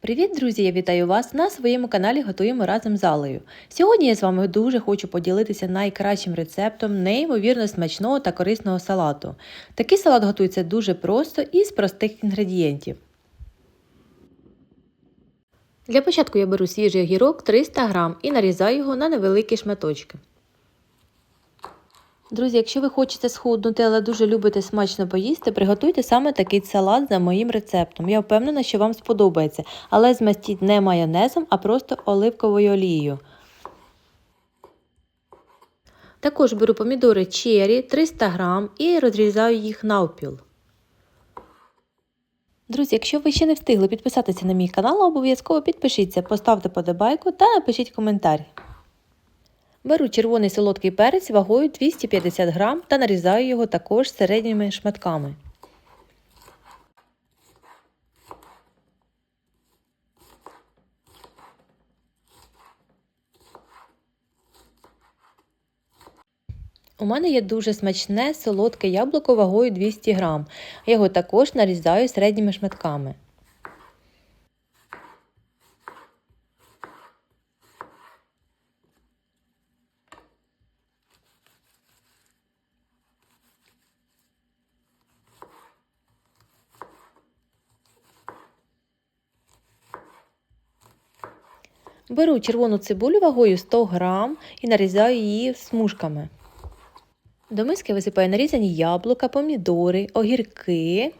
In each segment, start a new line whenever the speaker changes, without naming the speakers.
Привіт, друзі! Я вітаю вас на своєму каналі Готуємо разом з Алею. Сьогодні я з вами дуже хочу поділитися найкращим рецептом неймовірно смачного та корисного салату. Такий салат готується дуже просто і з простих інгредієнтів. Для початку я беру свіжий огірок 300 г і нарізаю його на невеликі шматочки. Друзі, якщо ви хочете схуднути, але дуже любите смачно поїсти, приготуйте саме такий салат за моїм рецептом. Я впевнена, що вам сподобається, але змастіть не майонезом, а просто оливковою олією. Також беру помідори черрі 300 г і розрізаю їх навпіл. Друзі, якщо ви ще не встигли підписатися на мій канал, обов'язково підпишіться, поставте подобайку та напишіть коментар. Беру червоний солодкий перець вагою 250 г та нарізаю його також середніми шматками. У мене є дуже смачне солодке яблуко вагою 200 г. Його також нарізаю середніми шматками. Беру червону цибулю вагою 100 г і нарізаю її смужками. До миски висипаю нарізані яблука, помідори, огірки,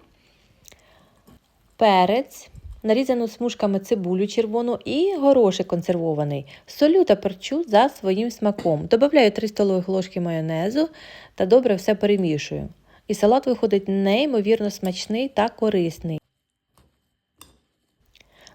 перець, нарізану смужками цибулю червону і горошик консервований. Солю та перчу за своїм смаком. Добавляю 3 столових ложки майонезу та добре все перемішую. І салат виходить неймовірно смачний та корисний.